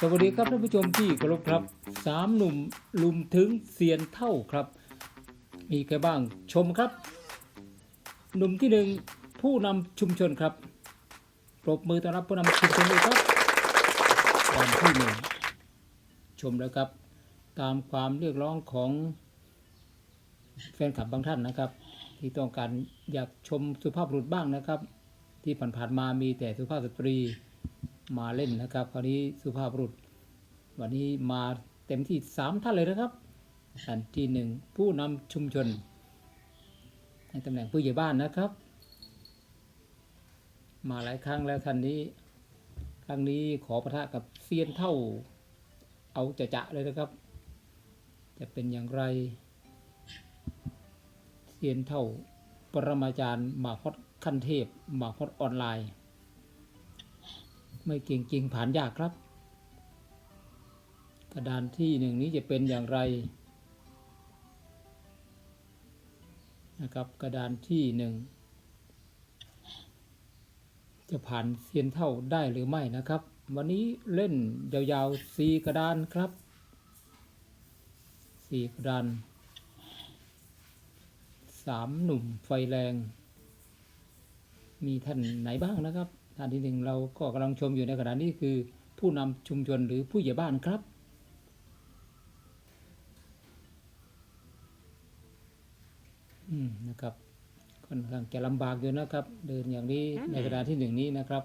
สวัสดีครับท่านผู้ชมที่เคารพครับสามหนุ่มลุมถึงเซียนเท่าครับ มีใครบ้างชมครับ หนุ่มที่หนึ่งผู้นำชุมชนครับปรบมือต้อนรับผู้นำชุมชนเลยครับวันที่หนึ่งชมแล้วครับ ตามความเรียกร้องของแฟนคลับบางท่านนะครับ ที่ต้องการอยากชมสุภาพบุรุษบ้างนะครับ ที่ผ่านๆมามีแต่สุภาพสตรี มาเล่นนะครับ คราวนี้สุภาพบุรุษ วันนี้มาเต็มที่สามท่านเลยนะครับท่านที่หนึ่งผู้นำชุมชน ในตำแหน่งผู้ใหญ่บ้านนะครับ มาหลายครั้งแล้วท่านนี้ ครั้งนี้ขอประทะกับเซียนเท่า เอาจะจะเลยนะครับ จะเป็นอย่างไรเซียนเท่า ปรมาจารย์มากฮอดขั้นเทพมากฮอดออนไลน์ ไม่เก่งจริงผ่านยากครับ กระดานที่หนึ่งนี้จะเป็นอย่างไรนะครับกระดานที่หนึ่งจะผ่านเซียนเท่าได้หรือไม่นะครับ วันนี้เล่นยาวๆสี่กระดานครับสี่กระดานสามหนุ่มไฟแรง มีท่านไหนบ้างนะครับ ท่านที่หนึ่งเราก็กำลังชมอยู่ในขณะนี้คือผู้นำชุมชนหรือผู้ใหญ่บ้านครับ อืมนะครับค่อนข้างจะลำบากอยู่นะครับ เดินอย่างนี้ในกระดานที่หนึ่งนี้นะครับ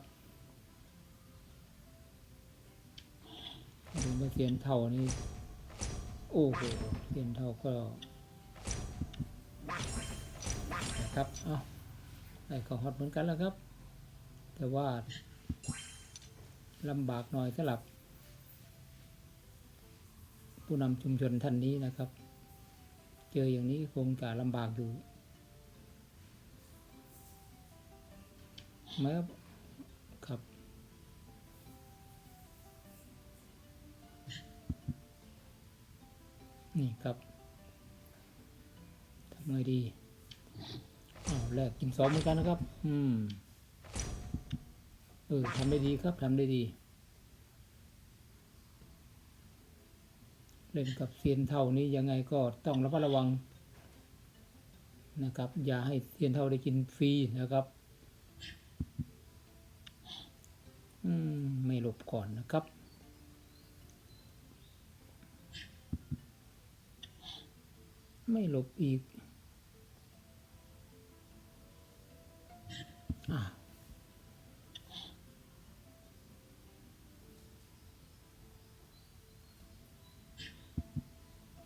ดูมาเทียนเท่านี้โอ้โหเทียนเท่าก็นะครับ เอ้าได้ก็ฮอตเหมือนกันแล้วครับ แต่ว่าลำบากหน่อยสำหรับ ผู้นำชุมชนท่านนี้นะครับ เจออย่างนี้คงจะลำบากอยู่ไหมครับครับนี่ครับทำไงดีอ้าวแรกกินสองเหมือนกันนะครับ อืม เออทำได้ดีครับทำได้ดี เล่นกับเซียนเท่านี้ยังไงก็ต้องระมัดระวังนะครับ อย่าให้เซียนเท่าได้กินฟรีนะครับ อืม ไม่หลบก่อนนะครับไม่หลบอีก อะ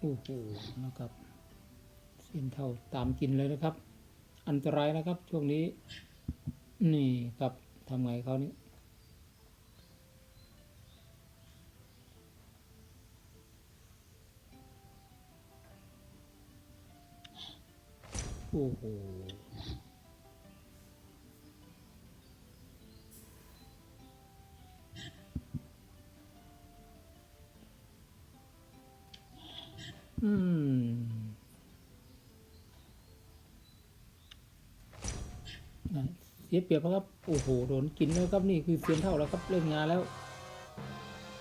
โอ้โหนะครับ เส้นเท่าตามกินเลยนะครับ อันตรายนะครับ ช่วงนี้ นี่ครับทำไงเขานี่โอ้โห อืมนเสียเปรียบแล้วครับ โอ้โห โดนกินแล้วครับนี่คือเซียนเท่าแล้วครับเล่นงานแล้ว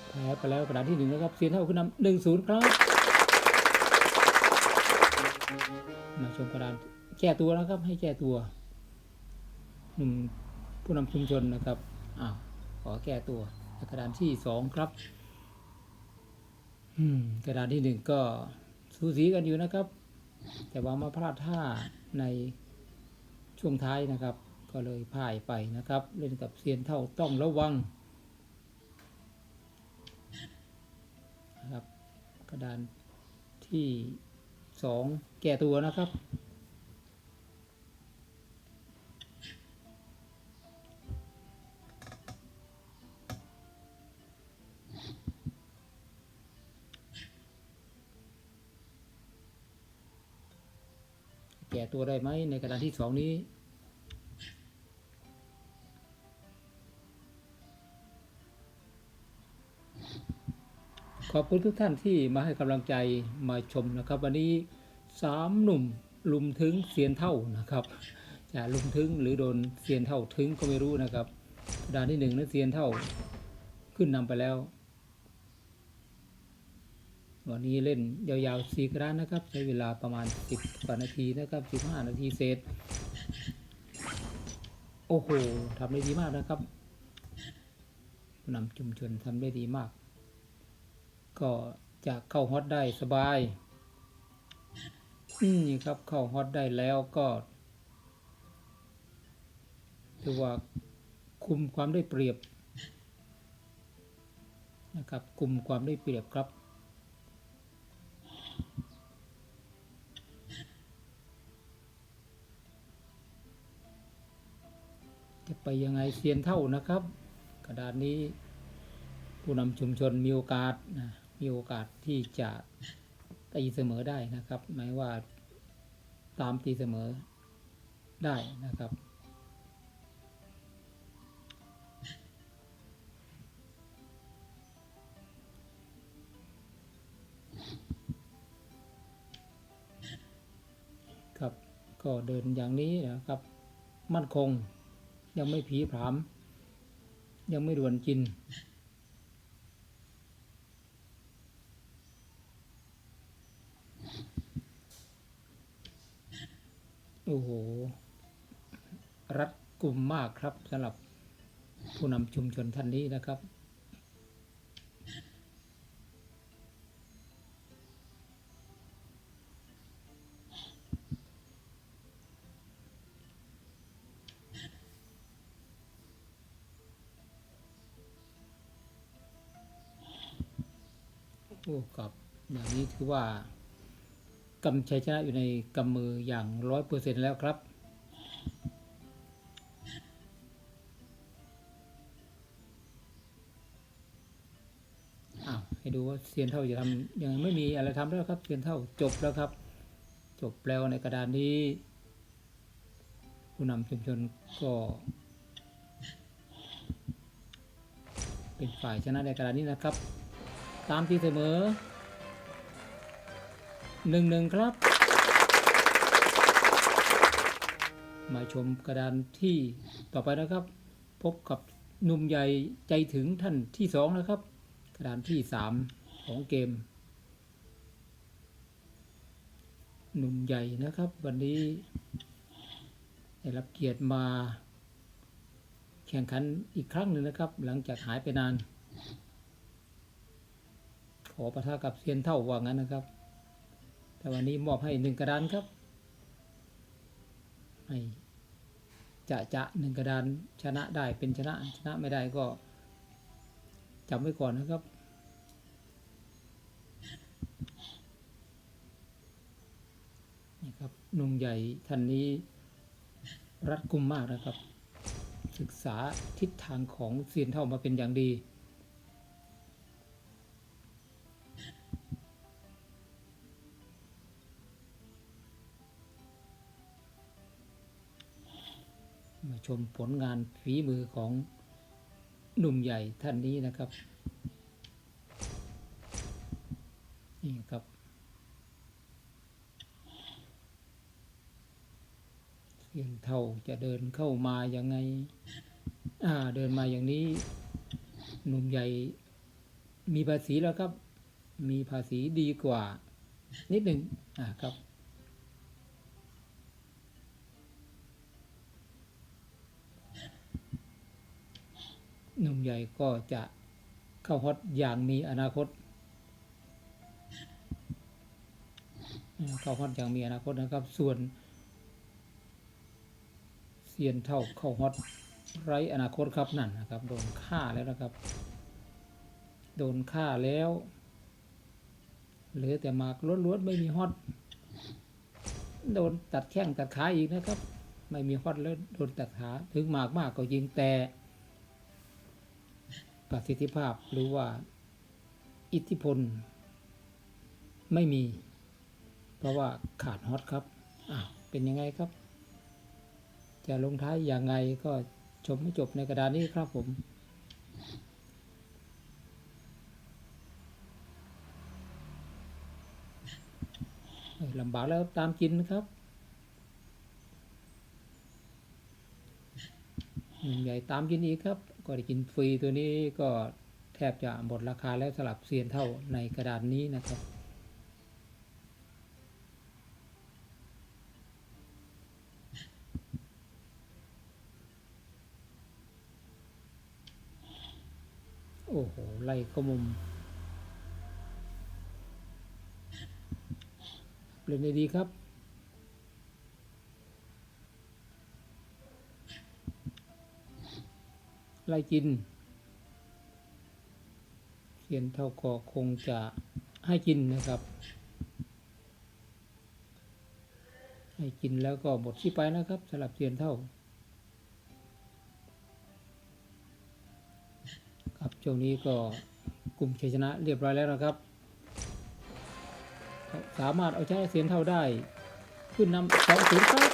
แพ้ไปแล้วกระดานที่หนึ่งนะครับเซียนเท่าขึ้นนำหนึ่งศูนย์ครับมาชมกระดานแก้ตัวนะครับ ให้แก้ตัวหนุ่มผู้นำชุมชนนะครับอ้าวขอแก้ตัวกระดานที่สองครับ อืม กระดานที่หนึ่งก็ สูสีกันอยู่นะครับ แต่ว่ามาพลาดท่าในช่วงท้ายนะครับ ก็เลยพ่ายไปนะครับ เล่นกับเซียนเท่าต้องระวังนะครับกระดานที่สองแก่ตัวนะครับ ตัวได้ไหมในกระดานที่สองนี้ ขอบคุณทุกท่านที่มาให้กำลังใจมาชมนะครับ วันนี้สามหนุ่มลุมถึงเสียนเท่านะครับจะลุมถึงหรือโดนเสียนเท่าถึงก็ไม่รู้นะครับกระดานที่หนึ่งนั้นเสียนเท่าขึ้นนำไปแล้ว วันนี้เล่นยาวๆสี่กระดานะครับ ใช้เวลาประมาณ 10กว่านาทีนะครับ15 นาทีเศษโอ้โหทำได้ดีมากนะครับผู้นำชุมชนทำได้ดีมาก ก็จะเข้าฮอตได้สบายนี่ครับเข้าฮอตได้แล้วก็ถือว่าคุมความได้เปรียบนะครับคุมความได้เปรียบครับ ยังไงเซียนเท่านะครับ กระดานนี้ผู้นำชุมชนมีโอกาสนะมีโอกาสที่จะตีเสมอได้นะครับหมายว่าตามตีเสมอได้นะครับ ครับก็เดินอย่างนี้นะครับ มั่นคง ยังไม่ผีผาม ยังไม่ด่วนกิน โอ้โห รัดกลุ่มมากครับสำหรับผู้นำชุมชนท่านนี้นะครับ โอ้กับอย่างนี้ถือว่ากำชัยชนะอยู่ในกำมืออย่างร้อยเปอร์เซ็นแล้วครับ อ้าว ให้ดูว่าเซียนเท่าจะทำยังไม่มีอะไรทำแล้วครับเซียนเท่าจบแล้วครับ จบแล้วในกระดานนี้ ผู้นำชุมชนก็ เป็นฝ่ายชนะในกระดานนี้นะครับ ตามที่เสมอหนึ่งหนึ่งครับ มาชมกระดานที่ต่อไปนะครับ พบกับหนุ่มใหญ่ใจถึงท่านที่สองนะครับ กระดานที่สามของเกม หนุ่มใหญ่นะครับ วันนี้ได้รับเกียรติมาแข่งขันอีกครั้งหนึ่งนะครับ หลังจากหายไปนาน อประทะกับเซียนเท่าว่างั้นนะครับ แต่วันนี้มอบให้หนึ่งกระดานครับให้จะจะหนึ่งกระดานชนะได้เป็นชนะชนะไม่ได้ก็จำไว้ก่อนนะครับนี่ครับนุ่มใหญ่ท่านนี้รัดกุมมากนะครับ ศึกษาทิศทางของเซียนเท่ามาเป็นอย่างดี มาชมผลงานฝีมือของหนุ่มใหญ่ท่านนี้นะครับ นี่ครับ เสียงเท่าจะเดินเข้ามายังไง อ่าเดินมาอย่างนี้ หนุ่มใหญ่มีภาษีแล้วครับ มีภาษีดีกว่า นิดหนึ่งอ่าครับ หนุ่มใหญ่ก็จะเข้าฮอตอย่างมีอนาคตเข้าฮอตอย่างมีอนาคตนะครับ ส่วนเซียนเท่าเข้าฮอตไรอนาคตครับนั่นนะครับ โดนฆ่าแล้วนะครับ โดนฆ่าแล้วเหลือแต่มากล้วนๆไม่มีฮอตโดนตัดแข้งตัดขาอีกนะครับ ไม่มีฮอตแล้วโดนตัดขาถึงมากมากก็ยิงแต่ ประสิทธิภาพหรือว่าอิทธิพล ไม่มี เพราะว่าขาดฮอตครับอ้าวเป็นยังไงครับ จะลงท้ายอย่างไงก็ชมให้จบในกระดานนี้ครับผมลำบากแล้วตามกินครับหนึ่งใหญ่ตามกินอีกครับ ก็ได้กินฟรีตัวนี้ก็แทบจะหมดราคาแล้วสลับเซียนเท่าในกระดานนี้นะครับโอ้โห ไล่ก็มุมเปลี่ยนได้ดีครับ ไล่กิน เขียนเท่าก็คงจะให้กินนะครับ ให้กินแล้วก็หมดที่ไปนะครับสำหรับเทียนเท่าครับช่วงนี้ก็กลุ่มชัยชนะเรียบร้อยแล้วนะครับ สามารถเอาชนะเสียนเท่าได้ ขึ้นนำสองศูนย์ครับ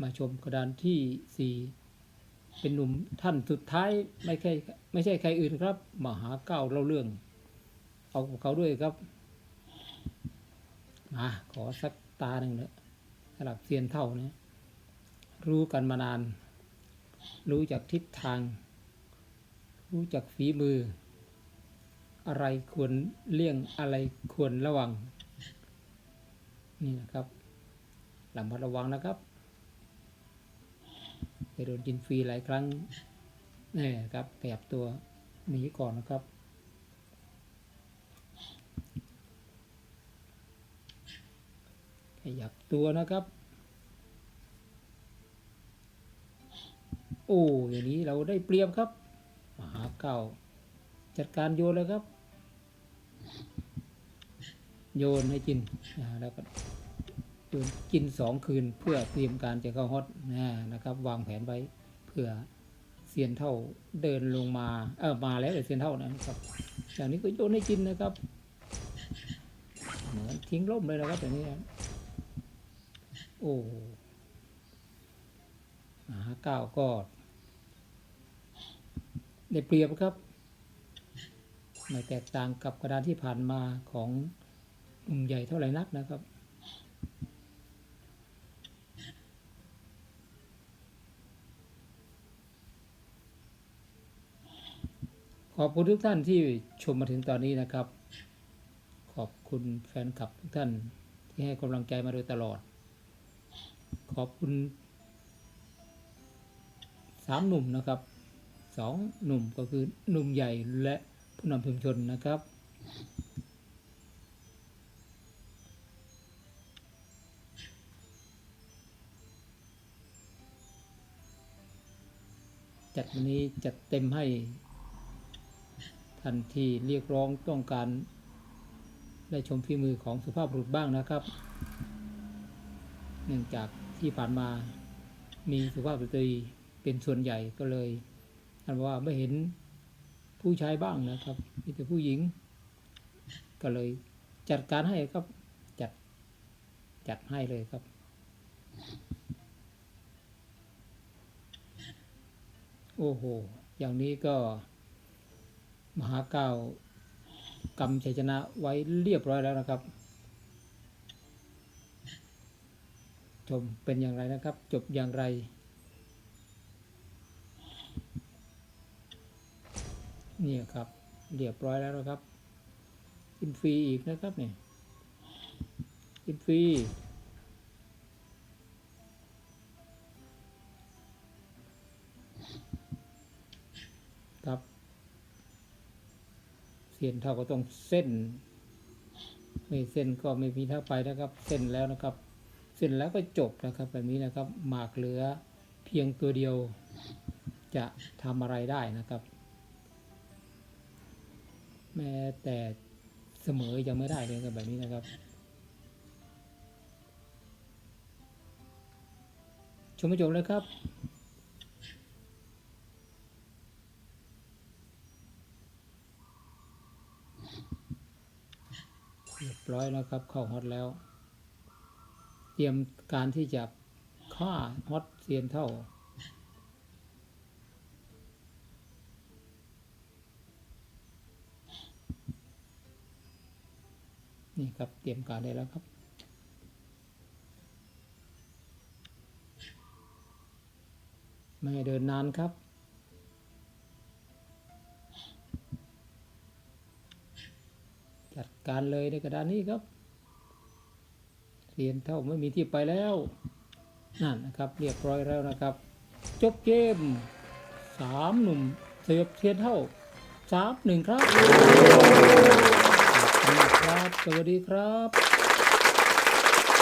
มาชมกระดานที่สี่ เป็นหนุ่มท่านสุดท้ายไม่ใช่ไม่ใช่ใครอื่นครับมหาเก้าเล่าเรื่อง เอาเขาด้วยครับ มาขอสักตาหนึ่งเถอะสำหรับเซียนเท่านี่ยรู้กันมานาน รู้จากทิศทาง รู้จักฝีมือ อะไรควรเลี่ยงอะไรควรระวัง นี่นะครับระมัดระวังนะครับ ไปโดนกินฟรีหลายครั้งนี่ครับขยับตัวหนีก่อนนะครับ ขยับตัวนะครับ โอ้อย่างนี้เราได้เปรียบครับมหาเก้าจัดการโยนเลยครับ โยนให้กินนะแล้วก็ โยนกินสองคืนเพื่อเตรียมการจะเข้าฮอตนะนะครับ วางแผนไว้เพื่อเซียนเท่าเดินลงมาเออมาแล้วเซียนเท่านะครับอย่างนี้ก็โยนให้กินนะครับเหมือนทิ้งร่มเลยนะครับแบบนี้นะโอ้หาเก้าก็ได้เปรียบครับไม่แตกต่างกับกระดานที่ผ่านมาของหนุ่มใหญ่เท่าไหร่นักนะครับ ขอบคุณทุกท่านที่ชมมาถึงตอนนี้นะครับ ขอบคุณแฟนคลับทุกท่านที่ให้กำลังใจมาโดยตลอด ขอบคุณสามหนุ่มนะครับสองหนุ่มก็คือหนุ่มใหญ่และผู้นำชุมชนนะครับ จัดวันนี้จัดเต็มให้ ท่านที่เรียกร้องต้องการ ได้ชมฝีมือของสุภาพบุรุษบ้างนะครับ เนื่องจากที่ผ่านมามีสุภาพสตรีเป็นส่วนใหญ่ก็เลยอันว่าไม่เห็นผู้ชายบ้างนะครับมีแต่ผู้หญิง ก็เลยจัดการให้ครับจัดจัดให้เลยครับโอ้โห อย่างนี้ก็ มหาเก้าวกำชัยชนะไว้เรียบร้อยแล้วนะครับ ชมเป็นอย่างไรนะครับ จบอย่างไรนี่ครับเรียบร้อยแล้วนะครับกินฟรีอีกนะครับเนี่ยกินฟรี เสียนเท่าก็ต้องเส้นไม่เส้นก็ไม่มีเท่าไปนะครับ เส้นแล้วนะครับ เส้นแล้วก็จบนะครับ แบบนี้นะครับ หมากเหลือเพียงตัวเดียวจะทำอะไรได้นะครับ แม้แต่เสมอยังไม่ได้เลยครับแบบนี้นะครับชมไม่จบเลยครับ เร้อยแล้วครับเข้าฮอตแล้ว เตรียมการที่จะฆ่าฮอตเซียนเท่า นี่ครับเตรียมการได้แล้วครับไม่เดินนานครับ การเลยในกระดานนี้ครับเรียนเท่าไม่มีที่ไปแล้วนั่นนะครับเรียบร้อยแล้วนะครับ จบเกมสามหนุ่มเสียบเทียนเท่าสามหนึ่งครับสวัสดีครับ สวัสดีครับ